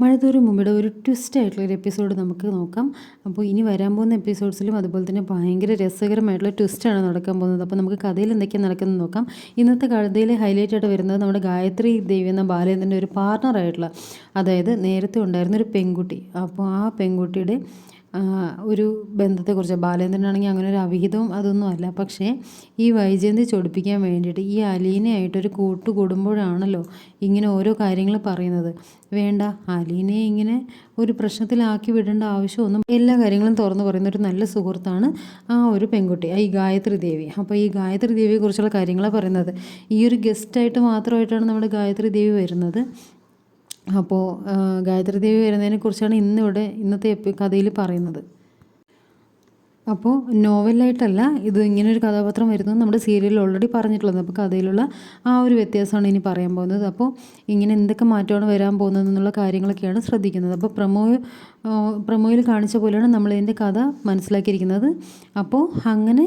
മഴതോറും മുമ്പിടെ ഒരു ട്വിസ്റ്റ് ആയിട്ടുള്ള ഒരു എപ്പിസോഡ് നമുക്ക് നോക്കാം. അപ്പോൾ ഇനി വരാൻ പോകുന്ന എപ്പിസോഡ്സിലും അതുപോലെ തന്നെ ഭയങ്കര രസകരമായിട്ടുള്ള ട്വിസ്റ്റാണ് നടക്കാൻ പോകുന്നത്. അപ്പോൾ നമുക്ക് കഥയിൽ എന്തൊക്കെയാണ് നടക്കുന്നത് നോക്കാം. ഇന്നത്തെ കഥയിൽ ഹൈലൈറ്റ് ആയിട്ട് വരുന്നത് നമ്മുടെ ഗായത്രി ദേവി എന്ന ബാലേന്ദ്രന്റെ ഒരു പാർട്ണറായിട്ടുള്ള അതായത് നേരത്തെ ഉണ്ടായിരുന്ന ഒരു പെൺകുട്ടി. അപ്പോൾ ആ പെൺകുട്ടിയുടെ ഒരു ബന്ധത്തെക്കുറിച്ച്. ബാലേന്ദ്രനാണെങ്കിൽ അങ്ങനെ ഒരു അവിഹിതവും അതൊന്നും അല്ല. പക്ഷേ ഈ വൈജയന്തി ചൊടിപ്പിക്കാൻ വേണ്ടിയിട്ട് ഈ അലീനയായിട്ടൊരു കൂട്ടു കൂടുമ്പോഴാണല്ലോ ഇങ്ങനെ ഓരോ കാര്യങ്ങൾ പറയുന്നത്. വേണ്ട അലീനയെ ഇങ്ങനെ ഒരു പ്രശ്നത്തിലാക്കി വിടേണ്ട ആവശ്യമൊന്നും എല്ലാ കാര്യങ്ങളും തുറന്നു പറയുന്ന ഒരു നല്ല സുഹൃത്താണ് ആ ഒരു പെൺകുട്ടി ഈ ഗായത്രി ദേവി. അപ്പോൾ ഈ ഗായത്രി ദേവിയെക്കുറിച്ചുള്ള കാര്യങ്ങളാണ് പറയുന്നത്. ഈ ഒരു ഗസ്റ്റായിട്ട് മാത്രമായിട്ടാണ് നമ്മുടെ ഗായത്രി ദേവി വരുന്നത്. അപ്പോൾ ഗായത്രി ദേവി വരുന്നതിനെ കുറിച്ചാണ് ഇന്നിവിടെ ഇന്നത്തെ എപ്പി കഥയിൽ പറയുന്നത്. അപ്പോൾ നോവലായിട്ടല്ല ഇത് ഇങ്ങനെ ഒരു കഥാപാത്രം വരുന്നത് നമ്മുടെ സീരിയലിൽ ഓൾറെഡി പറഞ്ഞിട്ടുള്ളത്. അപ്പോൾ കഥയിലുള്ള ആ ഒരു വ്യത്യാസമാണ് ഇനി പറയാൻ പോകുന്നത്. അപ്പോൾ ഇങ്ങനെ എന്തൊക്കെ മാറ്റമാണ് വരാൻ പോകുന്നത് എന്നുള്ള കാര്യങ്ങളൊക്കെയാണ് ശ്രദ്ധിക്കുന്നത്. അപ്പോൾ പ്രമോ പ്രമോയിൽ കാണിച്ച പോലെയാണ് നമ്മൾ ഇതിന്റെ കഥ മനസ്സിലാക്കിയിരിക്കുന്നത്. അപ്പോൾ അങ്ങനെ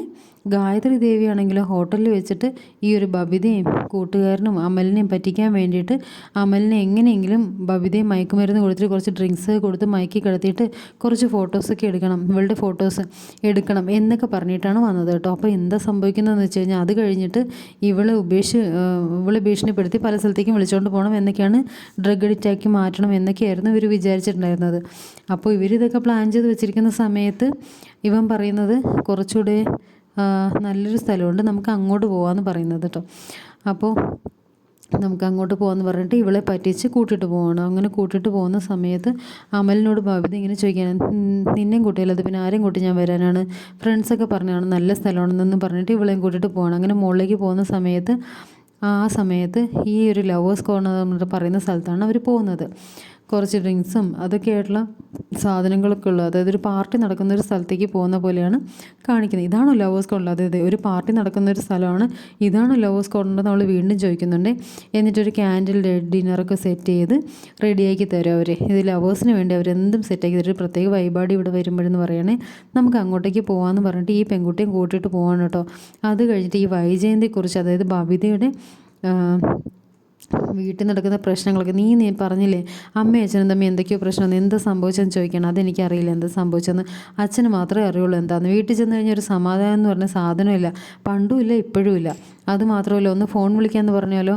ഗായത്രി ദേവിയാണെങ്കിൽ ഹോട്ടലിൽ വെച്ചിട്ട് ഈ ഒരു ബബിതയും കൂട്ടുകാരനും അമലിനെയും പറ്റിക്കാൻ വേണ്ടിയിട്ട് അമലിനെ എങ്ങനെയെങ്കിലും ബബിതയെ മയക്കുമരുന്ന് കൊടുത്തിട്ട് കുറച്ച് ഡ്രിങ്ക്സ് കൊടുത്ത് മയക്കി കിടത്തിയിട്ട് കുറച്ച് ഫോട്ടോസൊക്കെ എടുക്കണം ഇവളുടെ ഫോട്ടോസ് എടുക്കണം എന്നൊക്കെ പറഞ്ഞിട്ടാണ് വന്നത് കേട്ടോ. അപ്പോൾ എന്താ സംഭവിക്കുന്നതെന്ന് വെച്ച് കഴിഞ്ഞാൽ അത് കഴിഞ്ഞിട്ട് ഇവളെ ഉപേക്ഷ ഇവളെ ഭീഷണിപ്പെടുത്തി പല സ്ഥലത്തേക്കും വിളിച്ചുകൊണ്ട് പോകണം എന്നൊക്കെയാണ് ഡ്രഗ് അഡിക്റ്റാക്കി മാറ്റണം എന്നൊക്കെയായിരുന്നു ഇവർ വിചാരിച്ചിട്ടുണ്ടായിരുന്നത്. അപ്പോൾ ഇവരിതൊക്കെ പ്ലാൻ ചെയ്ത് വെച്ചിരിക്കുന്ന സമയത്ത് ഇവൻ പറയുന്നത് കുറച്ചുകൂടെ നല്ലൊരു സ്ഥലമുണ്ട് നമുക്ക് അങ്ങോട്ട് പോകാമെന്ന് പറയുന്നത് കേട്ടോ അപ്പോൾ നമുക്ക് അങ്ങോട്ട് പോകാമെന്ന് പറഞ്ഞിട്ട് ഇവളെ പറ്റിച്ച് കൂട്ടിയിട്ട് പോകണം അങ്ങനെ കൂട്ടിയിട്ട് പോകുന്ന സമയത്ത് അമലിനോട് ഭവിത ഇങ്ങനെ ചോദിക്കാൻ നിന്നെയും കൂട്ടിയല്ലത് പിന്നെ ആരെയും കൂട്ടി ഞാൻ വരാനാണ്? ഫ്രണ്ട്സൊക്കെ പറഞ്ഞാണ് നല്ല സ്ഥലമാണെന്നൊന്നും പറഞ്ഞിട്ട് ഇവളെയും കൂട്ടിയിട്ട് പോകണം അങ്ങനെ മുകളിലേക്ക് പോകുന്ന സമയത്ത് ആ സമയത്ത് ഈ ഒരു ലവേഴ്സ് കോർണർ എന്ന് പറയുന്ന സ്ഥലത്താണ് അവർ പോകുന്നത്. കുറച്ച് ഡ്രിങ്ക്സും അതൊക്കെ ആയിട്ടുള്ള സാധനങ്ങളൊക്കെ ഉള്ളത് അതായത് ഒരു പാർട്ടി നടക്കുന്ന ഒരു സ്ഥലത്തേക്ക് പോകുന്ന പോലെയാണ് കാണിക്കുന്നത്. ഇതാണോ ലവേഴ്സ് കോർണർ അതെ അതെ ഒരു പാർട്ടി നടക്കുന്ന ഒരു സ്ഥലമാണ്. ഇതാണോ ലവേഴ്സ് കോർണർ നമ്മൾ വീണ്ടും ചോദിക്കുന്നുണ്ട്. എന്നിട്ടൊരു ക്യാൻഡിൽ ഡിന്നറൊക്കെ സെറ്റ് ചെയ്ത് റെഡിയാക്കി തരും അവർ ഇത് ലവേഴ്സിന് വേണ്ടി അവരെന്തും സെറ്റാക്കി തരും. ഒരു പ്രത്യേക വൈബാടി ഇവിടെ വരുമ്പോഴെന്ന് പറയുകയാണെങ്കിൽ നമുക്ക് അങ്ങോട്ടേക്ക് പോകാമെന്ന് പറഞ്ഞിട്ട് ഈ പെൺകുട്ടിയും കൂട്ടിയിട്ട് പോകാൻ കേട്ടോ. അത് കഴിഞ്ഞിട്ട് ഈ വൈജയന്തിയെക്കുറിച്ച് അതായത് ബബിതയുടെ വീട്ടിൽ നടക്കുന്ന പ്രശ്നങ്ങളൊക്കെ നീ നീ പറഞ്ഞില്ലേ? അമ്മയും അച്ഛനും തമ്മിൽ എന്തൊക്കെയോ പ്രശ്നം എന്താ സംഭവിച്ചെന്ന് ചോദിക്കണം. അതെനിക്കറിയില്ല. എന്താ സംഭവിച്ചെന്ന്. അച്ഛന് മാത്രമേ അറിയുള്ളൂ എന്താന്ന്. വീട്ടിൽ ചെന്ന് കഴിഞ്ഞാൽ ഒരു സമാധാനം എന്ന് പറഞ്ഞ സാധനമില്ല. പണ്ടുമില്ല ഇപ്പോഴും ഇല്ല. അത് മാത്രമല്ല ഒന്ന് ഫോൺ വിളിക്കാമെന്ന് പറഞ്ഞാലോ?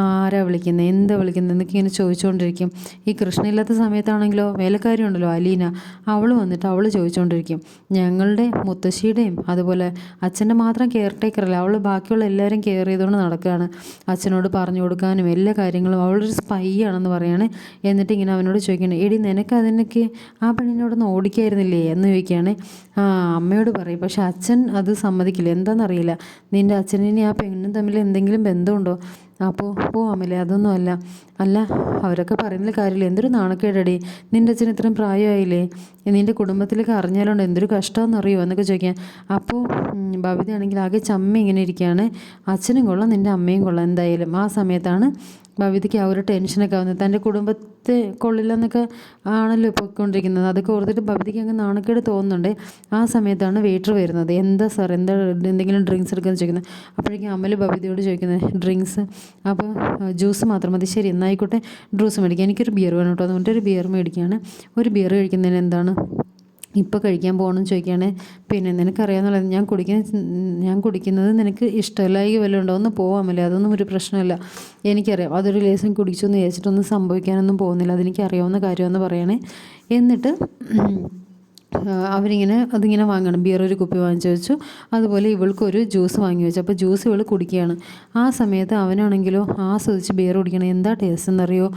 ആരാ വിളിക്കുന്നത് എന്താ വിളിക്കുന്നത് എന്നൊക്കെ ഇങ്ങനെ ചോദിച്ചുകൊണ്ടിരിക്കും ഈ കൃഷ്ണ ഇല്ലാത്ത സമയത്താണെങ്കിലോ? വേലക്കാരി ഉണ്ടല്ലോ അലീന. അവൾ വന്നിട്ട് അവൾ ചോദിച്ചുകൊണ്ടിരിക്കും ഞങ്ങളുടെ മുത്തശ്ശിയുടെയും അതുപോലെ അച്ഛന്റെ മാത്രം കെയർ ടേക്കറല്ല? അവൾ ബാക്കിയുള്ള എല്ലാവരും കെയർ ചെയ്തുകൊണ്ട് നടക്കുകയാണ്. അച്ഛനോട് പറഞ്ഞു കൊടുക്കാനും എല്ലാ കാര്യങ്ങളും അവളൊരു സ്പൈ ആണെന്ന് പറയുകയാണ് എന്നിട്ട് ഇങ്ങനെ അവനോട് ചോദിക്കണം എടി നിനക്ക് അതിനൊക്കെ ആ പെണ്ണിനോടൊന്ന് ഓടിക്കായിരുന്നില്ലേ? എന്ന് ചോദിക്കുകയാണ്. ആ അമ്മയോട് പറയും പക്ഷെ അച്ഛൻ അത് സമ്മതിക്കില്ല. എന്താണെന്നറിയില്ല. നിന്റെ അച്ഛനും ആ പെണ്ണും തമ്മിൽ എന്തെങ്കിലും ബന്ധമുണ്ടോ? അപ്പോൾ പോവാമല്ലേ? അതൊന്നും അതൊന്നുമല്ല അല്ല അവരൊക്കെ പറയുന്നതിൽ കാര്യമില്ല. എന്തൊരു നാണക്കേടടി. നിന്റെ അച്ഛൻ ഇത്രയും പ്രായമായില്ലേ? നിന്റെ കുടുംബത്തിലേക്ക് അറിഞ്ഞാലുണ്ട്? എന്തൊരു കഷ്ടമെന്ന് അറിയുമോ എന്നൊക്കെ ചോദിക്കാം അപ്പോൾ ഭവിതയാണെങ്കിൽ ആകെ ചമ്മ ഇങ്ങനെ ഇരിക്കുകയാണ്. അച്ഛനും കൊള്ളാം നിന്റെ അമ്മയും കൊള്ളാം. എന്തായാലും ആ സമയത്താണ് ഭവിതയ്ക്ക് ആ ഒരു ടെൻഷനൊക്കെ ആവുന്നത് തന്റെ കുടുംബത്തെ കൊള്ളില്ലെന്നൊക്കെ ആണല്ലോ പോയിക്കൊണ്ടിരിക്കുന്നത് അതൊക്കെ ഓർത്തിട്ട് ഭവിതയ്ക്ക് അങ്ങ് നാണക്കേട് തോന്നുന്നുണ്ട്. ആ സമയത്താണ് വെയിറ്റർ വരുന്നത്. എന്താ സാർ എന്താ എന്തെങ്കിലും ഡ്രിങ്ക്സ് എടുക്കാമെന്ന് ചോദിക്കുന്നത്. അപ്പോഴേക്കും അമ്മൽ ഭവിതയോട് ചോദിക്കുന്നത് ഡ്രിങ്ക്സ് അപ്പോൾ ജ്യൂസ് മാത്രം മതി. ശരി എന്നായിക്കോട്ടെ ഡ്രൂസ് മേടിക്കാം. എനിക്കൊരു ബിയർ വേണം കേട്ടോ. അതുകൊണ്ട് ഒരു ബിയർ മേടിക്കുകയാണ്. ഒരു ബിയർ കഴിക്കുന്നതിന് എന്താണ് ഇപ്പോൾ കഴിക്കാൻ പോകണമെന്ന് ചോദിക്കുകയാണ് പിന്നെ നിനക്കറിയാമെന്നുള്ളത് ഞാൻ കുടിക്കുന്ന ഞാൻ കുടിക്കുന്നത് നിനക്ക് ഇഷ്ടമില്ലായി വല്ലതും ഉണ്ടോ? ഒന്ന് പോവാമല്ലേ? അതൊന്നും ഒരു പ്രശ്നമല്ല. എനിക്കറിയാം അതൊരു ലേസം കുടിച്ചു എന്ന് വിചാരിച്ചിട്ടൊന്നും സംഭവിക്കാനൊന്നും പോകുന്നില്ല. അതെനിക്കറിയാവുന്ന കാര്യമെന്ന് പറയണേ. എന്നിട്ട് അവരിങ്ങനെ അതിങ്ങനെ വാങ്ങണം. ബിയർ ഒരു കുപ്പി വാങ്ങിച്ചു വെച്ചു. അതുപോലെ ഇവൾക്കൊരു ജ്യൂസ് വാങ്ങി വെച്ചു. അപ്പോൾ ജ്യൂസ് ഇവൾ കുടിക്കുകയാണ്. ആ സമയത്ത് അവനാണെങ്കിലോ ആസ്വദിച്ച് ബിയർ കുടിക്കണം. എന്താ ടേസ്റ്റ് എന്നറിയോ?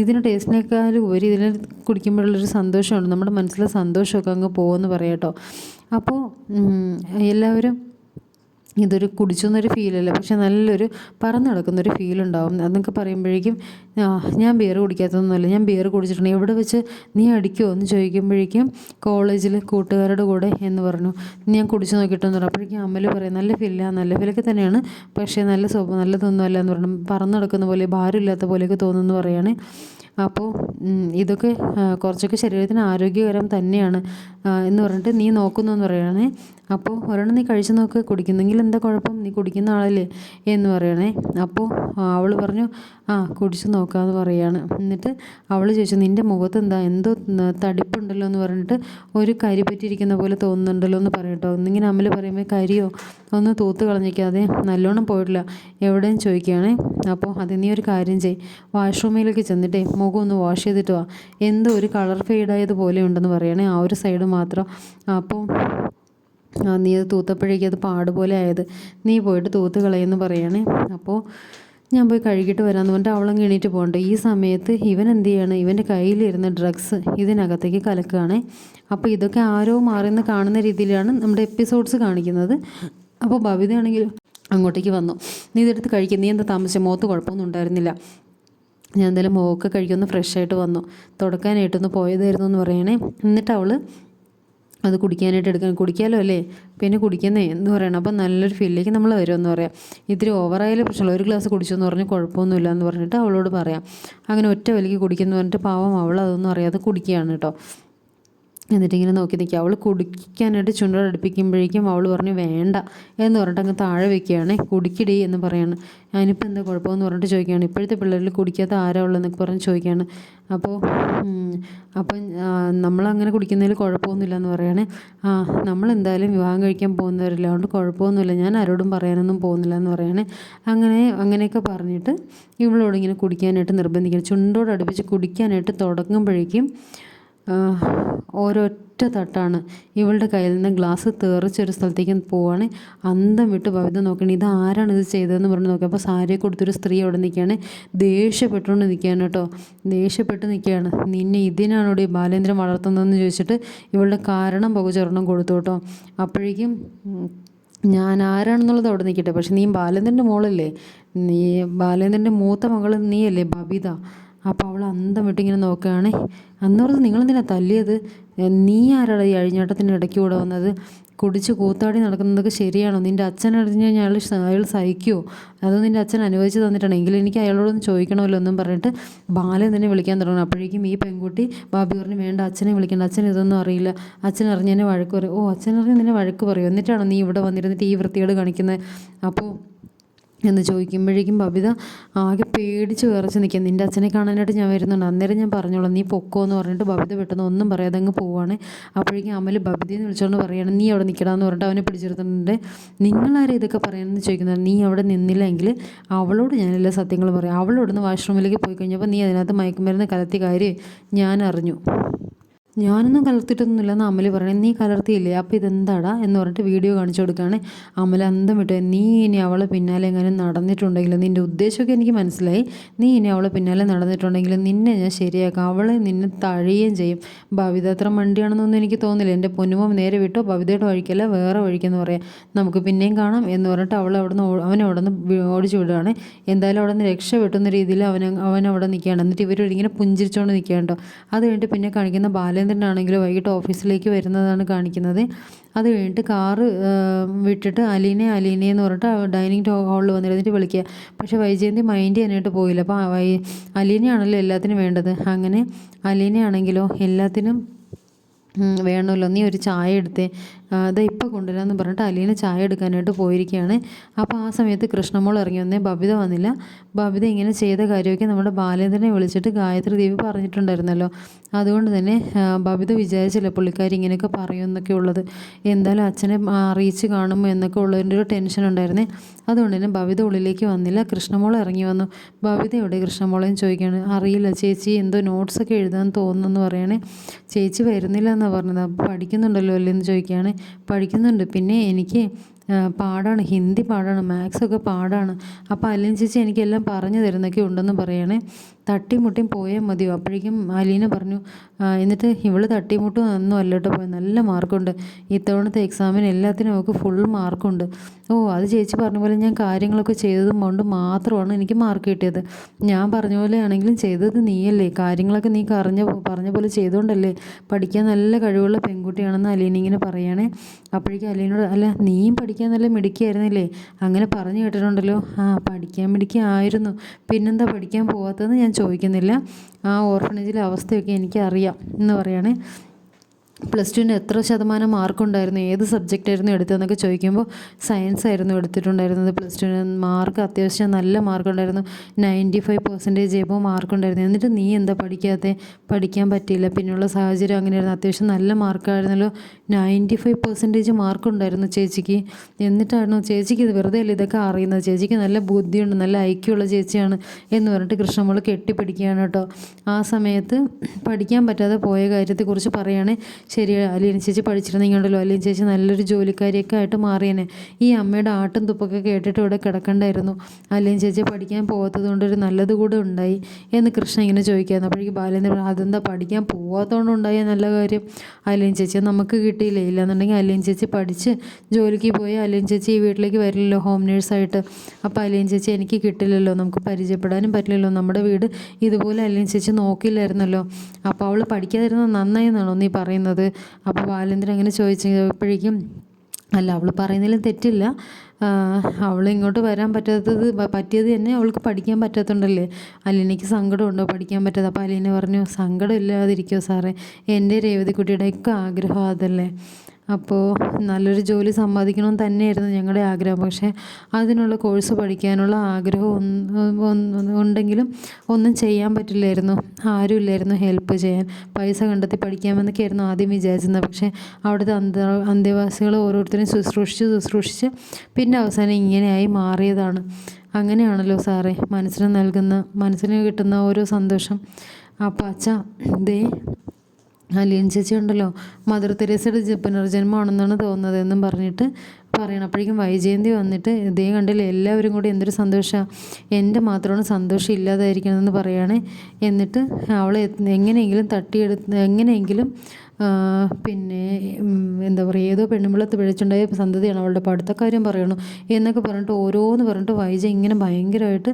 ഇതിന് ടേസ്റ്റിനേക്കാൾ ഉപരി ഇതിനെ കുടിക്കുമ്പോഴുള്ളൊരു സന്തോഷമുണ്ട് നമ്മുടെ മനസ്സിലെ സന്തോഷമൊക്കെ അങ്ങ് പോകുമെന്ന് പറയാം കേട്ടോ. അപ്പോൾ എല്ലാവരും ഇതൊരു കുടിച്ചെന്നൊരു ഫീലല്ല പക്ഷെ നല്ലൊരു പറന്ന് നടക്കുന്നൊരു ഫീലുണ്ടാവും അതൊക്കെ പറയുമ്പോഴേക്കും ഞാൻ ബിയർ കുടിക്കാത്തതൊന്നുമല്ല ഞാൻ ബിയർ കുടിച്ചിട്ടുണ്ട്. എവിടെ വെച്ച് നീ അടിക്കുമോ എന്ന് ചോദിക്കുമ്പോഴേക്കും കോളേജിൽ കൂട്ടുകാരുടെ കൂടെ എന്ന് പറഞ്ഞു. ഞാൻ കുടിച്ചു നോക്കിയിട്ടെന്ന് പറഞ്ഞു അപ്പോഴേക്കും അമ്മൽ പറയും നല്ല ഫീലില്ല നല്ല ഫീലൊക്കെ തന്നെയാണ്. പക്ഷേ നല്ല സ്വഭാവം നല്ലതൊന്നും അല്ല എന്ന് പറഞ്ഞു. പറന്ന് നടക്കുന്ന പോലെ ഭാരമില്ലാത്ത പോലെയൊക്കെ തോന്നുന്നു പറയുകയാണ് അപ്പോൾ ഇതൊക്കെ കുറച്ചൊക്കെ ശരീരത്തിന് ആരോഗ്യകരം തന്നെയാണ്. എന്ന് പറഞ്ഞിട്ട് നീ നോക്കുന്നു എന്ന് പറയുകയാണേ അപ്പോൾ ഒരെണ്ണം നീ കഴിച്ചു നോക്ക്. കുടിക്കുന്നെങ്കിൽ എന്താ കുഴപ്പം? നീ കുടിക്കുന്ന ആളല്ലേ എന്ന് പറയണേ അപ്പോൾ അവൾ പറഞ്ഞു ആ കുടിച്ച് നോക്കാമെന്ന് പറയാണ്. എന്നിട്ട് അവൾ ചോദിച്ചു നിന്റെ മുഖത്ത് എന്താ എന്തോ തടിപ്പുണ്ടല്ലോ എന്ന് പറഞ്ഞിട്ട് ഒരു കരി പറ്റിയിരിക്കുന്ന പോലെ തോന്നുന്നുണ്ടല്ലോ എന്ന് പറയട്ടോ എന്നിങ്ങനെ അമ്മൽ പറയുമ്പോൾ കരിയോ ഒന്ന് തൂത്ത് കളഞ്ഞിക്കാതെ നല്ലോണം പോയിട്ടില്ല. എവിടെയും ചോദിക്കുകയാണേ അപ്പോൾ അത് നീ ഒരു കാര്യം ചെയ്. വാഷ്റൂമിലേക്ക് ചെന്നിട്ടേ മുഖം ഒന്ന് വാഷ് ചെയ്തിട്ട് വാ. എന്തോ ഒരു കളർ ഫെയ്ഡായത് പോലെ ഉണ്ടെന്ന് പറയണേ. ആ ഒരു സൈഡ് മാത്രം. അപ്പോൾ നീ അത് തൂത്തപ്പോഴേക്കും അത് പാടുപോലെ ആയത്. നീ പോയിട്ട് തൂത്ത് കളയെന്ന് പറയണേ. അപ്പോൾ ഞാൻ പോയി കഴുകിയിട്ട് വരാമെന്ന് പറഞ്ഞിട്ട് അവളങ്ങ് എണീറ്റ് പോകണ്ട. ഈ സമയത്ത് ഇവൻ എന്ത് ചെയ്യാണ്? ഇവന്റെ കയ്യിലിരുന്ന ഡ്രഗ്സ് ഇതിനകത്തേക്ക് കലക്കുകയാണ്. അപ്പോൾ ഇതൊക്കെ ആരോ മാറിയെന്ന് കാണുന്ന രീതിയിലാണ് നമ്മുടെ എപ്പിസോഡ്സ് കാണിക്കുന്നത്. അപ്പോൾ ഭവിതയാണെങ്കിൽ അങ്ങോട്ടേക്ക് വന്നു. നീ ഇതെടുത്ത് കഴിക്കും. നീ എന്താ താമസിച്ച? മുഖത്ത് കുഴപ്പമൊന്നും ഉണ്ടായിരുന്നില്ല. ഞാൻ എന്തായാലും മുഖമൊക്കെ കഴിക്കുമെന്ന് ഫ്രഷ് ആയിട്ട് വന്നു. തുടക്കാനായിട്ടൊന്ന് പോയതായിരുന്നു എന്ന് പറയണേ. എന്നിട്ട് അവൾ അത് കുടിക്കാനായിട്ട് എടുക്കാൻ കുടിക്കാമല്ലോ അല്ലേ? പിന്നെ കുടിക്കുന്നേ എന്ന് പറയണം. അപ്പം നല്ലൊരു ഫീലിലേക്ക് നമ്മൾ വരുമെന്ന് പറയാം. ഇത്തിരി ഓവറായാലും പ്രശ്നമുള്ള ഒരു ഗ്ലാസ് കുടിച്ചെന്ന് പറഞ്ഞ് കുഴപ്പമൊന്നുമില്ല എന്ന് പറഞ്ഞിട്ട് അവളോട് പറയാം. അങ്ങനെ ഒറ്റ വലിക്ക് കുടിക്കുന്നു പറഞ്ഞിട്ട് പാവം അവൾ അതൊന്നും അറിയാതെ കുടിക്കുകയാണ് കേട്ടോ. എന്നിട്ടിങ്ങനെ നോക്കി നിൽക്കുക. അവൾ കുടിക്കാനായിട്ട് ചുണ്ടോട് അടുപ്പിക്കുമ്പോഴേക്കും അവൾ പറഞ്ഞു വേണ്ട എന്ന് പറഞ്ഞിട്ട് അങ്ങ് താഴെ വെക്കുകയാണ്. കുടിക്കിടി എന്ന് പറയാണ്. ഞാനിപ്പോൾ എന്താ കുഴപ്പമെന്ന് പറഞ്ഞിട്ട് ചോദിക്കുകയാണ്. ഇപ്പോഴത്തെ പിള്ളേരിൽ കുടിക്കാത്ത ആരാ ഉള്ളതെന്നൊക്കെ പറഞ്ഞ് ചോദിക്കുകയാണ്. അപ്പോൾ അപ്പം നമ്മളങ്ങനെ കുടിക്കുന്നതിൽ കുഴപ്പമൊന്നുമില്ല എന്ന് പറയുകയാണ് ആ നമ്മളെന്തായാലും വിവാഹം കഴിക്കാൻ പോകുന്നവരില്ല. അതുകൊണ്ട് കുഴപ്പമൊന്നുമില്ല. ഞാൻ ആരോടും പറയാനൊന്നും പോകുന്നില്ല എന്ന് പറയുകയാണ് അങ്ങനെ അങ്ങനെയൊക്കെ പറഞ്ഞിട്ട് ഇവളോട് ഇങ്ങനെ കുടിക്കാനായിട്ട് നിർബന്ധിക്കണം ചുണ്ടോട് അടുപ്പിച്ച് കുടിക്കാനായിട്ട് തുടങ്ങുമ്പോഴേക്കും ഒരൊറ്റ തട്ടാണ്. ഇവളുടെ കയ്യിൽ നിന്ന് ഗ്ലാസ് തെറിച്ചൊരു സ്ഥലത്തേക്ക് പോവാണ്. അന്തം വിട്ട് ഭവിത നോക്കണേ. ഇത് ആരാണ് ഇത് ചെയ്തതെന്ന് പറഞ്ഞ് നോക്കി. അപ്പോൾ സാരിയെ കൊടുത്തൊരു സ്ത്രീ അവിടെ നിൽക്കുകയാണ്. ദേഷ്യപ്പെട്ടുകൊണ്ട് നിൽക്കുകയാണ് കേട്ടോ. ദേഷ്യപ്പെട്ട് നിൽക്കുകയാണ്. നിന്നെ ഇതിനാണോടി ബാലേന്ദ്രൻ വളർത്തുന്നതെന്ന് ചോദിച്ചിട്ട് ഇവളുടെ കാരണം പകുചൊരെണ്ണം കൊടുത്തു കേട്ടോ. അപ്പോഴേക്കും ഞാൻ ആരാണെന്നുള്ളത് അവിടെ നിൽക്കട്ടെ. പക്ഷെ നീ ബാലേന്ദ്രന്റെ മോളല്ലേ? നീ ബാലേന്ദ്രന്റെ മൂത്ത മകൾ നീയല്ലേ? ബബിത. അപ്പോൾ അവൾ അന്തം വിട്ടിങ്ങനെ നോക്കുകയാണേ. അന്ന് പറഞ്ഞ് നിങ്ങളെന്തിനാ തല്ലിയത്? നീ ആരാടാ ഈ അഴിഞ്ഞാട്ടത്തിന്റെ ഇടയ്ക്ക് കൂടെ വന്നത്? കുടിച്ച് കൂത്താടി നടക്കുന്നതൊക്കെ ശരിയാണോ? നിന്റെ അച്ഛൻ അറിഞ്ഞു കഴിഞ്ഞാൽ അയാൾ അയാൾ സഹിക്കുമോ അതോ നിന്റെ അച്ഛൻ അനുവദിച്ച് തന്നിട്ടാണ്? എങ്കിലും എനിക്ക് അയാളോടൊന്ന് ചോദിക്കണമല്ലോ എന്നും പറഞ്ഞിട്ട് ബാലൻ തന്നെ വിളിക്കാൻ തുടങ്ങണം അപ്പോഴേക്കും ഈ പെൺകുട്ടി ബാബി പറഞ്ഞു വേണ്ട അച്ഛനെ വിളിക്കേണ്ട. അച്ഛൻ ഇതൊന്നും അറിയില്ല. അച്ഛൻ അറിഞ്ഞതിനെ വഴക്ക് പറയും ഓ അച്ഛൻ അറിഞ്ഞ് നിന്നെ വഴക്ക് പറയും. എന്നിട്ടാണോ നീ ഇവിടെ വന്നിരുന്നിട്ട് ഈ വൃത്തികേട് കാണിക്കുന്നത് അപ്പോൾ എന്ന് ചോദിക്കുമ്പോഴേക്കും ബബിത ആകെ പേടിച്ച് വിറച്ച് നിൽക്കുക നിന്റെ അച്ഛനെ കാണാനായിട്ട് ഞാൻ വരുന്നുണ്ട്. അന്നേരം ഞാൻ പറഞ്ഞോളാം. നീ പൊക്കോ എന്ന് പറഞ്ഞിട്ട് ബബിത പെട്ടെന്ന് ഒന്നും പറയാതെ അങ്ങ് പോവാണ്. അപ്പോഴേക്കും അമൽ ബബിതയെന്ന് വിളിച്ചുകൊണ്ട് പറയുകയാണ് നീ അവിടെ നിൽക്കടാന്ന് പറഞ്ഞിട്ട് അവനെ പിടിച്ചെടുത്തിട്ടുണ്ട് നിങ്ങളാരും ഇതൊക്കെ പറയാനെന്ന് ചോദിക്കുന്നത്? നീ അവിടെ നിന്നില്ലെങ്കിൽ അവളോട് ഞാനെല്ലാ സത്യങ്ങളും പറയാം. അവളോടൊന്ന് വാഷ്റൂമിലേക്ക് പോയി കഴിഞ്ഞപ്പോൾ നീ അതിനകത്ത് മയക്കുമരുന്ന് കലത്തി കാര്യം ഞാൻ അറിഞ്ഞു. ഞാനൊന്നും കലർത്തിയിട്ടൊന്നുമില്ല. എന്ന് അമൽ പറയണേ നീ കലർത്തിയില്ലേ? അപ്പോൾ ഇതെന്താടാ? എന്ന് പറഞ്ഞിട്ട് വീഡിയോ കാണിച്ചു കൊടുക്കുകയാണ്. അമല അന്തം വിട്ട് നീ ഇനി അവളെ പിന്നാലെ എങ്ങനെ നടന്നിട്ടുണ്ടെങ്കിൽ നിന്റെ ഉദ്ദേശമൊക്കെ എനിക്ക് മനസ്സിലായി. നീ ഇനി അവളെ പിന്നാലെ നടന്നിട്ടുണ്ടെങ്കിൽ നിന്നെ ഞാൻ ശരിയാക്കാം. അവളെ നിന്നെ തഴയുകയും ചെയ്യും. ഭവിത അത്ര മണ്ടിയാണെന്നൊന്നും എനിക്ക് തോന്നില്ല എന്റെ പൊന്നുമോ നേരെ വിട്ടോ? ഭവിതയുടെ വഴിക്കല്ല വേറെ വഴിക്കെന്ന് പറയാം. നമുക്ക് പിന്നെയും കാണാം എന്ന് പറഞ്ഞിട്ട് അവൾ അവിടെ നിന്ന് അവൻ നിന്ന് ഓടിച്ചു വിടുകയാണ്. എന്തായാലും അവിടെ നിന്ന് രക്ഷപ്പെട്ടുന്ന രീതിയിൽ അവൻ അവൻ അവിടെ നിൽക്കുകയാണ്. എന്നിട്ട് ഇവരോട് ഇങ്ങനെ പുഞ്ചിരിച്ചുകൊണ്ട് നിൽക്കുകയാണ് കേട്ടോ. അത് കഴിഞ്ഞിട്ട് പിന്നെ കാണിക്കുന്ന ബാലൻ ബാലേന്ദ്രനാണെങ്കിൽ വൈകിട്ട് ഓഫീസിലേക്ക് വരുന്നതാണ് കാണിക്കുന്നത്. അത് കഴിഞ്ഞിട്ട് കാറ് വിട്ടിട്ട് അലീനെ അലീനെ എന്ന് പറഞ്ഞിട്ട് ഡൈനിങ് ഹാളിൽ വന്നിരുന്നിട്ട് വിളിക്കുക. പക്ഷേ വൈജയന്തി മൈൻഡ് ചെയ്യാനായിട്ട് പോയില്ല. അപ്പോൾ വൈ അലീനയാണല്ലോ എല്ലാത്തിനും വേണ്ടത്. അങ്ങനെ അലീനയാണെങ്കിലോ എല്ലാത്തിനും വേണമല്ലോ. നീ ഒരു ചായ എടുത്തേ. അത് ഇപ്പോൾ കൊണ്ടുവരാമെന്ന് പറഞ്ഞിട്ട് അലീന ചായ എടുക്കാനായിട്ട് പോയിരിക്കുകയാണ്. അപ്പോൾ ആ സമയത്ത് കൃഷ്ണമോൾ ഇറങ്ങി വന്നേ ബബിത വന്നില്ല. ബബിത ഇങ്ങനെ ചെയ്ത കാര്യമൊക്കെ നമ്മുടെ ബാലേന്ദ്രനെ വിളിച്ചിട്ട് ഗായത്രി ദേവി പറഞ്ഞിട്ടുണ്ടായിരുന്നല്ലോ. അതുകൊണ്ട് തന്നെ ബബിത വിചാരിച്ചില്ല പുള്ളിക്കാരി ഇങ്ങനെയൊക്കെ പറയുമെന്നൊക്കെ ഉള്ളത്. എന്തായാലും അച്ഛനെ അറിയിച്ച് കാണുമോ എന്നൊക്കെ ഉള്ളതിന്റെ ഒരു ടെൻഷൻ ഉണ്ടായിരുന്നേ. അതുകൊണ്ട് തന്നെ ബബിത ഉള്ളിലേക്ക് വന്നില്ല. കൃഷ്ണമോൾ ഇറങ്ങി വന്നു. ബബിത എവിടെ? കൃഷ്ണമോളെന്ന് ചോദിക്കുകയാണ്. അറിയില്ല ചേച്ചി എന്തോ നോട്ട്സൊക്കെ എഴുതാൻ തോന്നുന്നു എന്ന് പറയണേ. ചേച്ചി വരുന്നില്ല എന്നാണ് പറഞ്ഞത്. അപ്പോൾ പഠിക്കുന്നുണ്ടല്ലോ അല്ലേ എന്ന് ചോദിക്കുകയാണ്. പഠിക്കുന്നുണ്ട്. പിന്നെ എനിക്ക് പാടാണ്. ഹിന്ദി പാടാണ്. മാത്സൊക്കെ പാടാണ്. അപ്പോൾ അല്ലെങ്കിൽ ചേച്ചി എനിക്കെല്ലാം പറഞ്ഞു തരുന്നൊക്കെ ഉണ്ടെന്ന് പറയണേ. തട്ടിമുട്ടിയും പോയാൽ മതിയോ? അപ്പോഴേക്കും അലീന പറഞ്ഞു എന്നിട്ട് ഇവൾ തട്ടിമുട്ടും ഒന്നും അല്ല കേട്ടോ പോയി. നല്ല മാർക്കുണ്ട്. ഇത്തവണത്തെ എക്സാമിന് എല്ലാത്തിനും അവൾക്ക് ഫുൾ മാർക്കുണ്ട്. ഓ അത് ചേച്ചി പറഞ്ഞ പോലെ ഞാൻ കാര്യങ്ങളൊക്കെ ചെയ്തതും കൊണ്ട് മാത്രമാണ് എനിക്ക് മാർക്ക് കിട്ടിയത്. ഞാൻ പറഞ്ഞ പോലെ ആണെങ്കിലും ചെയ്തത് നീയല്ലേ. കാര്യങ്ങളൊക്കെ നീ പറഞ്ഞ പറഞ്ഞ പോലെ ചെയ്തുകൊണ്ടല്ലേ പഠിക്കാൻ നല്ല കഴിവുള്ള പെൺകുട്ടിയാണെന്ന് അലീന ഇങ്ങനെ പറയുകയാണേ അപ്പോഴേക്കും അലീനോട് അല്ല നീയും പഠിക്കാൻ നല്ല മിടുക്കിയായിരുന്നില്ലേ? അങ്ങനെ പറഞ്ഞു കേട്ടിട്ടുണ്ടല്ലോ. ആ പഠിക്കാൻ മിടുക്കിയായിരുന്നു പിന്നെന്താ പഠിക്കാൻ പോകാത്തതെന്ന് ഞാൻ ചോദിക്കുന്നില്ല. ആ ഓർഫണേജിലെ അവസ്ഥയൊക്കെ എനിക്കറിയാം എന്ന് പറയുകയാണെ പ്ലസ് ടുവിന് എത്ര ശതമാനം മാർക്കുണ്ടായിരുന്നു? ഏത് സബ്ജക്റ്റ് സബ്ജക്റ്റായിരുന്നു എടുത്തതെന്നൊക്കെ ചോദിക്കുമ്പോൾ സയൻസ് ആയിരുന്നു എടുത്തിട്ടുണ്ടായിരുന്നത് പ്ലസ് ടുവിന്. മാർക്ക് അത്യാവശ്യം നല്ല മാർക്കുണ്ടായിരുന്നു. നയന്റി ഫൈവ് പെർസെന്റേജ് മാർക്ക് മാർക്കുണ്ടായിരുന്നു. എന്നിട്ട് നീ എന്താ പഠിക്കാതെ പഠിക്കാൻ പറ്റിയില്ല. പിന്നെയുള്ള സാഹചര്യം അങ്ങനെയായിരുന്നു. അത്യാവശ്യം നല്ല മാർക്കായിരുന്നല്ലോ. നയന്റി ഫൈവ് പെർസെന്റേജ് മാർക്കുണ്ടായിരുന്നു ചേച്ചിക്ക്. എന്നിട്ടാണോ ചേച്ചിക്ക് ഇത് വെറുതെ അല്ല ഇതൊക്കെ അറിയുന്നത്? ചേച്ചിക്ക് നല്ല ബുദ്ധിയുണ്ട് നല്ല ഐക്യമുള്ള ചേച്ചിയാണ് എന്ന് പറഞ്ഞിട്ട് കൃഷ്ണമോൾ കെട്ടിപ്പിടിക്കുകയാണ് കേട്ടോ. ആ സമയത്ത് പഠിക്കാൻ പറ്റാതെ പോയ കാര്യത്തെക്കുറിച്ച് പറയുകയാണെങ്കിൽ ശരി അലിയൻ ചേച്ചി പഠിച്ചിരുന്നെങ്കിലുണ്ടല്ലോ. അലീൻ ചേച്ചി നല്ലൊരു ജോലിക്കാരിയൊക്കെ ആയിട്ട് മാറിയേനെ. ഈ അമ്മയുടെ ആട്ടും തുപ്പൊക്കെ കേട്ടിട്ട് ഇവിടെ കിടക്കണ്ടായിരുന്നു. അലീൻ ചേച്ചി പഠിക്കാൻ പോകാത്തത് കൊണ്ട് ഒരു നല്ലത് കൂടെ ഉണ്ടായി എന്ന് കൃഷ്ണ ഇങ്ങനെ ചോദിക്കായിരുന്നു. അപ്പോഴേക്ക് ബാലേന്ദ്രൻ അതെന്താ പഠിക്കാൻ പോകാത്തതുകൊണ്ട് ഉണ്ടായ നല്ല കാര്യം? അലീൻ ചേച്ചി നമുക്ക് കിട്ടിയില്ലേ? ഇല്ലാന്നുണ്ടെങ്കിൽ അലീൻ ചേച്ചി പഠിച്ച് ജോലിക്ക് പോയി അലീൻ ചേച്ചി ഈ വീട്ടിലേക്ക് വരില്ലല്ലോ ഹോം നേഴ്സായിട്ട് അപ്പോൾ അലീൻ ചേച്ചി എനിക്ക് കിട്ടില്ലല്ലോ നമുക്ക് പരിചയപ്പെടാനും പറ്റില്ലല്ലോ. നമ്മുടെ വീട് ഇതുപോലെ അലീൻ ചേച്ചി നോക്കില്ലായിരുന്നല്ലോ. അപ്പോൾ അവൾ പഠിക്കാതിരുന്നത് നന്നായി എന്നാണോ നീ പറയുന്നത്? അപ്പോൾ ബാലേന്ദ്രൻ അങ്ങനെ ചോദിച്ചപ്പോഴേക്കും അല്ല അവൾ പറയുന്നതിലും തെറ്റില്ല. അവൾ ഇങ്ങോട്ട് വരാൻ പറ്റാത്തത് പറ്റിയത് തന്നെ അവൾക്ക് പഠിക്കാൻ പറ്റാത്തതുണ്ടല്ലേ അലീനയ്ക്ക് സങ്കടമുണ്ടോ പഠിക്കാൻ പറ്റാതെ? അപ്പോൾ അലീന പറഞ്ഞു സങ്കടം ഇല്ലാതിരിക്കുമോ സാറേ. എന്റെ രേവതിക്കുട്ടിയുടെ ഒക്കെ ആഗ്രഹം അതല്ലേ. അപ്പോൾ നല്ലൊരു ജോലി സമ്പാദിക്കണം തന്നെയായിരുന്നു ഞങ്ങളുടെ ആഗ്രഹം. പക്ഷേ അതിനുള്ള കോഴ്സ് പഠിക്കാനുള്ള ആഗ്രഹം ഉണ്ടെങ്കിലും ഒന്നും ചെയ്യാൻ പറ്റില്ലായിരുന്നു. ആരും ഇല്ലായിരുന്നു ഹെൽപ്പ് ചെയ്യാൻ. പൈസ കണ്ടെത്തി പഠിക്കാമെന്നൊക്കെയായിരുന്നു ആദ്യം വിചാരിച്ചിരുന്നത്. പക്ഷേ അവിടുത്തെ അന്ത അന്തേവാസികൾ ഓരോരുത്തരെയും ശുശ്രൂഷിച്ച് ശുശ്രൂഷിച്ച് പിന്നെ അവസാനം ഇങ്ങനെയായി മാറിയതാണ്. അങ്ങനെയാണല്ലോ സാറേ മനസ്സിന് നൽകുന്ന മനസ്സിന് കിട്ടുന്ന ഓരോ സന്തോഷം. അപ്പം അച്ഛ ദേ അലിയൻ ചേച്ചി ഉണ്ടല്ലോ മദർ തെരേസയുടെ പുനർജന്മമാണെന്നാണ് തോന്നുന്നത് എന്നും പറഞ്ഞിട്ട് പറയണം. അപ്പോഴേക്കും വൈജയന്തി വന്നിട്ട് ഇതേ കണ്ടില്ല എല്ലാവരും കൂടി എന്തൊരു സന്തോഷമാണ് എന്റെ മാത്രമാണ് സന്തോഷം ഇല്ലാതായിരിക്കണമെന്ന് പറയുകയാണ് എന്നിട്ട് അവളെ എങ്ങനെയെങ്കിലും തട്ടിയെടുത്ത് എങ്ങനെയെങ്കിലും പിന്നെ എന്താ പറയുക ഏതോ പെണ്ണുമ്പിളത്ത് പിഴച്ചുണ്ടായ സന്തതിയാണ് അവളുടെ പഠിത്തക്കാര്യം പറയണു. എന്നൊക്കെ പറഞ്ഞിട്ട് ഓരോന്ന് പറഞ്ഞിട്ട് വൈജ ഇങ്ങനെ ഭയങ്കരമായിട്ട്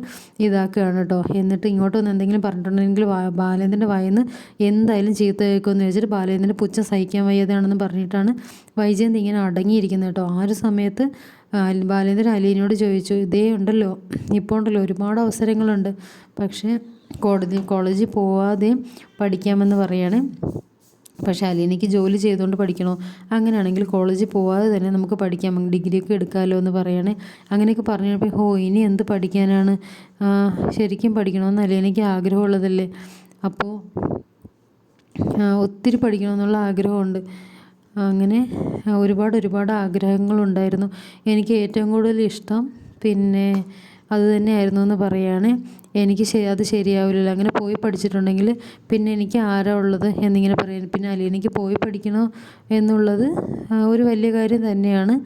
ഇതാക്കുകയാണ് കേട്ടോ എന്നിട്ട് ഇങ്ങോട്ട് വന്ന് എന്തെങ്കിലും പറഞ്ഞിട്ടുണ്ടെങ്കിൽ ബാലേന്ദ്രന്റെ വായിന്ന് എന്തായാലും ചീത്ത കേൾക്കുമെന്ന് വെച്ചിട്ട് ബാലേന്ദ്രന്റെ പുച്ഛം സഹിക്കാൻ വയ്യാതെയാണെന്ന് പറഞ്ഞിട്ടാണ് വൈജയന്ത് ഇങ്ങനെ അടങ്ങിയിരിക്കുന്നത് കേട്ടോ ആ ഒരു സമയത്ത് ബാലേന്ദ്രൻ അലീനോട് ചോദിച്ചു ഇതേ ഉണ്ടല്ലോ ഇപ്പോൾ ഉണ്ടല്ലോ ഒരുപാട് അവസരങ്ങളുണ്ട്. പക്ഷേ കോടതി കോളേജിൽ പോവാതെയും പഠിക്കാമെന്ന് പറയാണ്. പക്ഷേ അലീനയ്ക്ക് ജോലി ചെയ്തുകൊണ്ട് പഠിക്കണോ? അങ്ങനെയാണെങ്കിൽ കോളേജിൽ പോവാതെ തന്നെ നമുക്ക് പഠിക്കാം. ഡിഗ്രിയൊക്കെ എടുക്കാമല്ലോ എന്ന് പറയണേ. അങ്ങനെയൊക്കെ പറഞ്ഞപ്പോൾ ഹോ ഇനി എന്ത് പഠിക്കാനാണ്? ശരിക്കും പഠിക്കണമെന്ന് അലീനയ്ക്ക് ആഗ്രഹമുള്ളതല്ലേ? അപ്പോൾ ഒത്തിരി പഠിക്കണമെന്നുള്ള ആഗ്രഹമുണ്ട്. അങ്ങനെ ഒരുപാട് ഒരുപാട് ആഗ്രഹങ്ങളുണ്ടായിരുന്നു. എനിക്ക് ഏറ്റവും കൂടുതൽ ഇഷ്ടം പിന്നെ അത് തന്നെയായിരുന്നു എന്ന് പറയുകയാണ് എനിക്ക് അത് ശരിയാവില്ലല്ലോ. അങ്ങനെ പോയി പഠിച്ചിട്ടുണ്ടെങ്കിൽ പിന്നെ എനിക്ക് ആരാ ഉള്ളത് എന്നിങ്ങനെ പറയുന്നത് പിന്നെ അലീനയ്ക്ക് പോയി പഠിക്കണോ എന്നുള്ളത് ഒരു വലിയ കാര്യം തന്നെയാണ്.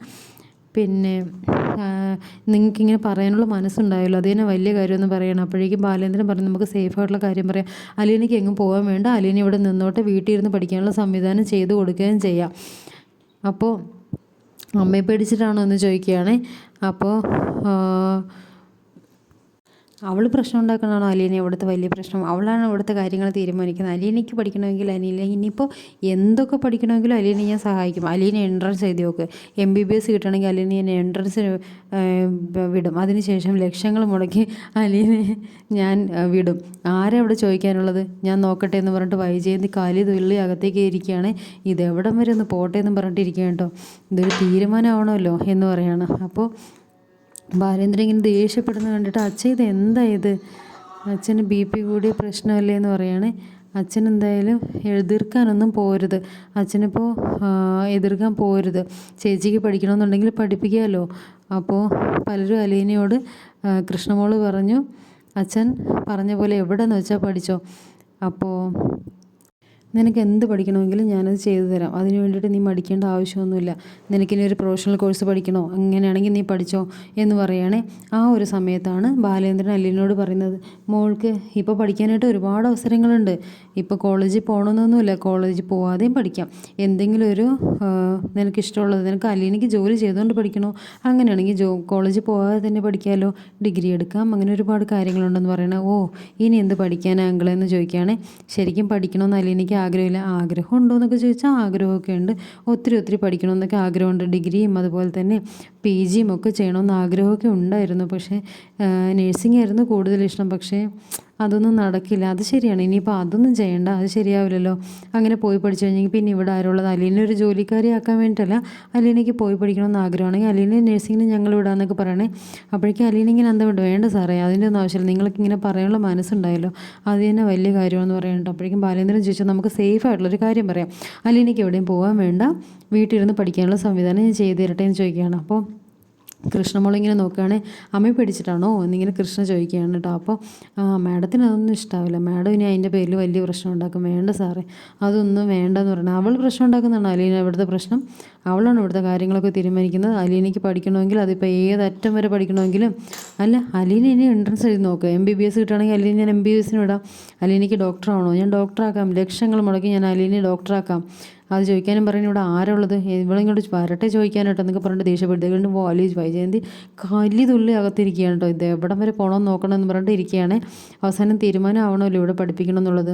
പിന്നെ നിങ്ങൾക്കിങ്ങനെ പറയാനുള്ള മനസ്സുണ്ടായല്ലോ. അത് തന്നെ വലിയ കാര്യമെന്ന് പറയണം. അപ്പോഴേക്കും ബാലേന്ദ്രൻ പറഞ്ഞു നമുക്ക് സേഫ് ആയിട്ടുള്ള കാര്യം പറയാം. അലീനയ്ക്ക് എങ്ങും പോകാൻ വേണ്ട. അലീന ഇവിടെ നിന്നോട്ടെ വീട്ടിൽ ഇരുന്ന് പഠിക്കാനുള്ള സംവിധാനം ചെയ്തു കൊടുക്കുകയും ചെയ്യാം. അപ്പോൾ അമ്മയെ പേടിച്ചിട്ടാണോ എന്ന് ചോദിക്കുകയാണേ. അപ്പോൾ അവൾ പ്രശ്നം ഉണ്ടാക്കുന്നതാണോ അലീന ഇവിടുത്തെ വലിയ പ്രശ്നം. അവളാണ് ഇവിടുത്തെ കാര്യങ്ങൾ തീരുമാനിക്കുന്നത്. അലീനയ്ക്ക് പഠിക്കണമെങ്കിൽ അലീന ഇനിയിപ്പോൾ എന്തൊക്കെ പഠിക്കണമെങ്കിലും അലീനെ ഞാൻ സഹായിക്കും. അലീന എൻട്രൻസ് എഴുതി നോക്ക് എം ബി ബി എസ് കിട്ടണമെങ്കിൽ അലീന ഞാൻ എൻട്രൻസ് വിടും. അതിനുശേഷം ലക്ഷങ്ങൾ മുടക്കി അലീനെ ഞാൻ വിടും. ആരവിടെ ചോദിക്കാനുള്ളത്? ഞാൻ നോക്കട്ടെ എന്ന് പറഞ്ഞിട്ട് വൈജയന്തി കാലി തുള്ളി അകത്തേക്ക് ഇരിക്കുകയാണ്. ഇതെവിടം വരെ ഒന്ന് പോട്ടെ എന്ന് പറഞ്ഞിട്ട് ഇരിക്കുകയാണ് കേട്ടോ. ഇതൊരു തീരുമാനമാണല്ലോ എന്ന് പറയാണ്. അപ്പോൾ ബാലേന്ദ്രൻ ഇങ്ങനെ ദേഷ്യപ്പെടുന്ന കണ്ടിട്ട് അച്ഛൻ ഇത് എന്താ ഇത്? അച്ഛന് ബി പി കൂടിയ പ്രശ്നമല്ലേ എന്ന് പറയാണ്. അച്ഛൻ എന്തായാലും എതിർക്കാനൊന്നും പോരുത്. അച്ഛനിപ്പോൾ എതിർക്കാൻ പോരുത്. ചേച്ചിക്ക് പഠിക്കണമെന്നുണ്ടെങ്കിൽ പഠിപ്പിക്കാമല്ലോ അപ്പോൾ പലരും അലീനയോട് കൃഷ്ണമോൾ പറഞ്ഞു അച്ഛൻ പറഞ്ഞ പോലെ എവിടെ നിന്ന് വെച്ചാൽ പഠിച്ചോ? അപ്പോൾ നിനക്ക് എന്ത് പഠിക്കണമെങ്കിലും ഞാനത് ചെയ്തു തരാം. അതിന് വേണ്ടിയിട്ട് നീ മടിക്കേണ്ട ആവശ്യമൊന്നുമില്ല. നിനക്കിനി ഒരു പ്രൊഫഷണൽ കോഴ്സ് പഠിക്കണോ? അങ്ങനെയാണെങ്കിൽ നീ പഠിച്ചോ എന്ന് പറയുകയാണേ ആ ഒരു സമയത്താണ് ബാലേന്ദ്രൻ അല്ലിനോട് പറയുന്നത് മോൾക്ക് ഇപ്പോൾ പഠിക്കാനായിട്ട് ഒരുപാട് അവസരങ്ങളുണ്ട്. ഇപ്പോൾ കോളേജിൽ പോകണമെന്നൊന്നുമില്ല കോളേജിൽ പോവാതെയും പഠിക്കാം. എന്തെങ്കിലും ഒരു നിനക്കിഷ്ടമുള്ളത് നിനക്ക് അല്ലിനിക്ക് ജോലി ചെയ്തുകൊണ്ട് പഠിക്കണോ? അങ്ങനെയാണെങ്കിൽ ജോ കോളേജിൽ പോകാതെ തന്നെ പഠിക്കാമല്ലോ ഡിഗ്രി എടുക്കാം. അങ്ങനെ ഒരുപാട് കാര്യങ്ങളുണ്ടെന്ന് പറയണേ ഓ ഇനി എന്ത് അങ്കിളെന്ന് ചോദിക്കുകയാണെ. ശരിക്കും പഠിക്കണമെന്ന് അലീനയ്ക്ക് ആഗ്രഹമില്ല. ആഗ്രഹം ഉണ്ടോ എന്നൊക്കെ ചോദിച്ചാൽ ആഗ്രഹമൊക്കെ ഉണ്ട് ഒത്തിരി ഒത്തിരി പഠിക്കണമെന്നൊക്കെ ആഗ്രഹമുണ്ട്. ഡിഗ്രിയും അതുപോലെ തന്നെ പി ജിയും ഒക്കെ ചെയ്യണമെന്ന് ആഗ്രഹമൊക്കെ ഉണ്ടായിരുന്നു. പക്ഷേ നേഴ്സിംഗ് ആയിരുന്നു കൂടുതൽ ഇഷ്ടം. പക്ഷേ അതൊന്നും നടക്കില്ല. അത് ശരിയാണ്. ഇനിയിപ്പോൾ അതൊന്നും ചെയ്യണ്ട. അത് ശരിയാവില്ലല്ലോ. അങ്ങനെ പോയി പഠിച്ചു കഴിഞ്ഞെങ്കിൽ പിന്നെ ഇവിടെ ആരുള്ളത് അലീനെ ഒരു ജോലിക്കാരിയാക്കാൻ വേണ്ടിയിട്ടല്ല അലീനയ്ക്ക് പോയി പഠിക്കണമെന്ന് ആഗ്രഹമാണെങ്കിൽ അലീനെ നഴ്സിങ്ങിന് ഞങ്ങൾ വിടാമെന്നൊക്കെ പറയണേ. അപ്പോഴേക്കും അലീന ഇങ്ങനെ വേണ്ട വേണ്ട സാറേ അതിന്റെ ഒന്നും ആവശ്യമില്ല. നിങ്ങൾക്ക് ഇങ്ങനെ പറയാനുള്ള മനസ്സുണ്ടായല്ലോ. അത് തന്നെ വലിയ കാര്യമാണെന്ന് പറയുന്നുണ്ട്. അപ്പോഴേക്കും ബാലേന്ദ്രൻ ചോദിച്ചാൽ നമുക്ക് സേഫ് ആയിട്ടുള്ളൊരു കാര്യം പറയാം. അലീനയ്ക്ക് എവിടെയും പോകാൻ വേണ്ട. വീട്ടിലിരുന്ന് പഠിക്കാനുള്ള സംവിധാനം ഞാൻ ചെയ്തു തരട്ടെ എന്ന് ചോദിക്കുകയാണ്. അപ്പോൾ കൃഷ്ണമോൾ ഇങ്ങനെ അമ്മയെ പിടിച്ചിട്ടാണോ? എന്നിങ്ങനെ കൃഷ്ണ ചോദിക്കുകയാണ് കേട്ടോ അപ്പോൾ മാഡത്തിന് അതൊന്നും ഇഷ്ടാവില്ല. മാഡം ഇനി അതിന്റെ പേരിൽ വലിയ പ്രശ്നം ഉണ്ടാക്കും വേണ്ട സാറേ. അതൊന്നും വേണ്ടെന്ന് പറയണം അവൾ പ്രശ്നം ഉണ്ടാക്കുന്നതാണ് അലീന ഇവിടുത്തെ പ്രശ്നം? അവളാണ് ഇവിടുത്തെ കാര്യങ്ങളൊക്കെ തീരുമാനിക്കുന്നത്? അലീനയ്ക്ക് പഠിക്കണമെങ്കിൽ അതിപ്പോൾ ഏതറ്റം വരെ പഠിക്കണമെങ്കിലും അല്ല അലീന ഇനി എൻട്രൻസ് എഴുതി നോക്കുക എം ബി ബി എസ് കിട്ടുകയാണെങ്കിൽ അലീന ഞാൻ എം ബി ബി എസിന് വിടാം. അലീനയ്ക്ക് ഡോക്ടറാണോ? ഞാൻ ഡോക്ടറാക്കാം. ലക്ഷങ്ങൾ മുടക്കി ഞാൻ അലീനെ ഡോക്ടറാക്കാം. അത് ചോദിക്കാനും പറഞ്ഞു ഇവിടെ ആരുള്ളത് ഇവളിങ്ങോട്ട് വരട്ടെ ചോദിക്കാനായിട്ട് എന്നൊക്കെ പറഞ്ഞിട്ട് ദേഷ്യപ്പെടുത്തുകൊണ്ട് വാലി വൈജയന്തി കല്ലി തുള്ളി അകത്തിരിക്കുകയാണ് കേട്ടോ ഇത് എവിടം വരെ പോകണമെന്ന് നോക്കണമെന്ന് പറഞ്ഞിട്ട് ഇരിക്കുകയാണ്. അവസാനം തീരുമാനം ആവണമല്ലോ ഇവിടെ പഠിപ്പിക്കണം എന്നുള്ളത്.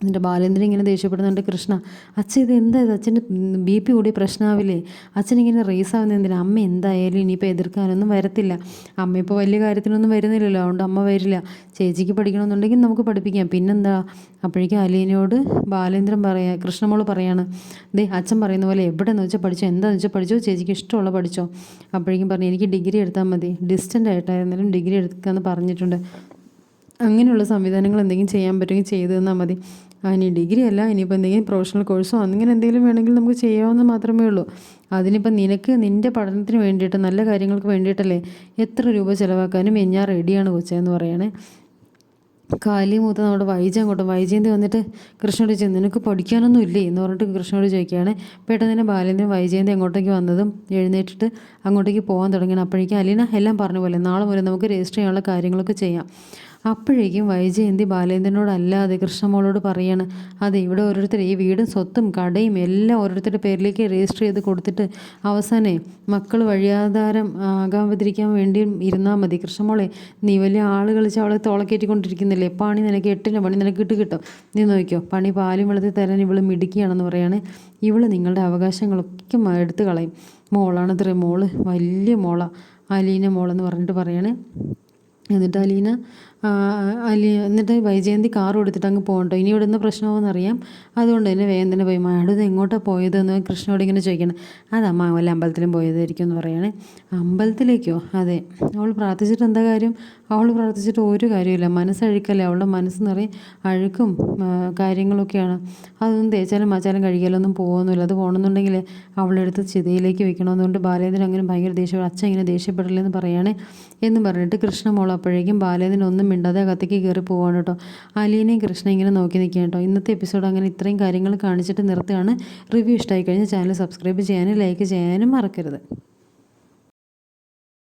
എന്നിട്ട് ബാലേന്ദ്രൻ ഇങ്ങനെ ദേഷ്യപ്പെടുന്നുണ്ട് കൃഷ്ണ. അച്ഛൻ ഇത് എന്താ ഇത്? അച്ഛന്റെ ബി പി കൂടി പ്രശ്നമാവില്ലേ അച്ഛനിങ്ങനെ റേസ് ആവുന്ന എന്തിനാ? അമ്മ എന്തായാലും ഇനിയിപ്പോൾ എതിർക്കാനൊന്നും വരത്തില്ല. അമ്മ ഇപ്പോൾ വലിയ കാര്യത്തിനൊന്നും വരുന്നില്ലല്ലോ. അതുകൊണ്ട് അമ്മ വരില്ല. ചേച്ചിക്ക് പഠിക്കണമെന്നുണ്ടെങ്കിൽ നമുക്ക് പഠിപ്പിക്കാം. പിന്നെന്താ? അപ്പോഴേക്കും അലീനയോട് ബാലേന്ദ്രൻ പറയാ കൃഷ്ണമോൾ പറയാണ് ദേ അച്ഛൻ പറയുന്ന പോലെ എവിടെയെന്ന് വെച്ചാൽ പഠിച്ചോ? എന്താണെന്ന് വെച്ചാൽ പഠിച്ചോ? ചേച്ചിക്ക് ഇഷ്ടമുള്ള പഠിച്ചോ? അപ്പോഴേക്കും പറഞ്ഞു എനിക്ക് ഡിഗ്രി എടുത്താൽ മതി. ഡിസ്റ്റന്റ് ആയിട്ടായിരുന്നാലും ഡിഗ്രി എടുക്കാമെന്ന് പറഞ്ഞിട്ടുണ്ട്. അങ്ങനെയുള്ള സംവിധാനങ്ങൾ എന്തെങ്കിലും ചെയ്യാൻ പറ്റുമെങ്കിൽ ചെയ്തു തന്നാൽ മതി. ഇനി ഡിഗ്രി അല്ല ഇനിയിപ്പോൾ എന്തെങ്കിലും പ്രൊഫഷണൽ കോഴ്സോ അങ്ങനെ എന്തെങ്കിലും വേണമെങ്കിൽ നമുക്ക് ചെയ്യാവുന്ന മാത്രമേ ഉള്ളൂ. അതിനിപ്പോൾ നിനക്ക് നിന്റെ പഠനത്തിന് വേണ്ടിയിട്ട് നല്ല കാര്യങ്ങൾക്ക് വേണ്ടിയിട്ടല്ലേ എത്ര രൂപ ചിലവാക്കാനും ഞാൻ റെഡിയാണ് കൊച്ചെന്ന് പറയണേ. കാലി മൂത്ത നമ്മുടെ വൈജ അങ്ങോട്ട് വൈജയന്തി വന്നിട്ട് കൃഷ്ണനോട് ചോദിച്ചു നിനക്ക് പഠിക്കാനൊന്നും ഇല്ലേ? എന്ന് പറഞ്ഞിട്ട് കൃഷ്ണനോട് ചോദിക്കുകയാണ്. പെട്ടെന്ന് തന്നെ ബാലേന്ദ്രൻ വൈജയന്തി അങ്ങോട്ടേക്ക് വന്നതും എഴുന്നേറ്റിട്ട് അങ്ങോട്ടേക്ക് പോകാൻ തുടങ്ങിയാണ്. അപ്പോഴേക്കും അലീന എല്ലാം പറഞ്ഞ പോലെ നാളെ മുതൽ നമുക്ക് രജിസ്റ്റർ ചെയ്യാനുള്ള കാര്യങ്ങളൊക്കെ ചെയ്യാം. അപ്പോഴേക്കും വൈജയന്തി ബാലേന്ദ്രനോടല്ലാതെ കൃഷ്ണമോളോട് പറയാണ് അതെ ഇവിടെ ഓരോരുത്തർ ഈ വീടും സ്വത്തും കടയും എല്ലാം ഓരോരുത്തരുടെ പേരിലേക്ക് രജിസ്റ്റർ ചെയ്ത് കൊടുത്തിട്ട് അവസാനേ മക്കൾ വഴിയാധാരം ആകാതിരിക്കാൻ വേണ്ടി ഇരുന്നാൽ മതി. കൃഷ്ണമോളെ നീ വലിയ ആൾ കളിച്ച് അവളെ തോളക്കേറ്റിക്കൊണ്ടിരിക്കുന്നില്ലേ പണി നിനക്ക് എട്ടിന്റെ പണി നിനക്ക് ഇട്ട് കിട്ടും. നീ നോക്കിയോ പണി പാലും വെള്ളത്തിൽ തരാൻ ഇവൾ മിടുക്കിയാണെന്ന് പറയാണ്. ഇവൾ നിങ്ങളുടെ അവകാശങ്ങളൊക്കെ എടുത്തു കളയും. മോളാണ് ഇത്ര മോൾ വലിയ മോള അലീന മോളെന്ന് പറഞ്ഞിട്ട് പറയാണ്. എന്നിട്ട് അലീന അലി എന്നിട്ട് വൈജയന്തി കാർ കൊടുത്തിട്ട് അങ്ങ് പോകണ്ടോ ഇനി ഇവിടുന്ന് പ്രശ്നമാണെന്നറിയാം അതുകൊണ്ട് തന്നെ വേഗം തന്നെ പോയി മാഡം ഇത് എങ്ങോട്ടാണ് പോയതെന്ന് കൃഷ്ണനോട് ഇങ്ങനെ ചോദിക്കണം. അതമ്മ വല്ല അമ്പലത്തിലും പോയതായിരിക്കും എന്ന് പറയണേ. അമ്പലത്തിലേക്കോ? അതെ. അവൾ പ്രാർത്ഥിച്ചിട്ട് എന്താ കാര്യം? അവൾ പ്രാർത്ഥിച്ചിട്ട് ഒരു കാര്യമില്ല മനസ്സഴുക്കല്ലേ. അവളുടെ മനസ്സ് നിറയെ അഴുക്കും കാര്യങ്ങളൊക്കെയാണ്. അതൊന്നും തേച്ചാലും മാച്ചാലും കഴിക്കാലൊന്നും പോകുന്നില്ല അത് പോകണമെന്നുണ്ടെങ്കിൽ അവളെടുത്ത് ചിതയിലേക്ക് വെക്കണമെന്നുകൊണ്ട് ബാലേന്ദ്രൻ അങ്ങനെ ഭയങ്കര ദേഷ്യം. അച്ഛൻ ഇങ്ങനെ ദേഷ്യപ്പെടില്ലെന്ന് പറയുകയാണ് എന്നും പറഞ്ഞിട്ട് കൃഷ്ണമോൾ അപ്പോഴേക്കും ബാലേന്ദ്രൻ ഒന്നും മിണ്ടാതെ അകത്തേക്ക് കയറി പോവാണ് കേട്ടോ. അലീനയും കൃഷ്ണ ഇങ്ങനെ നോക്കി നിൽക്കുക കേട്ടോ. ഇന്നത്തെ എപ്പിസോഡ് അങ്ങനെ ഇത്രയും കാര്യങ്ങൾ കാണിച്ചിട്ട് നിർത്തുകയാണ്. റിവ്യൂ ഇഷ്ടമായി കഴിഞ്ഞാൽ ചാനൽ സബ്സ്ക്രൈബ് ചെയ്യാനും ലൈക്ക് ചെയ്യാനും മറക്കരുത്.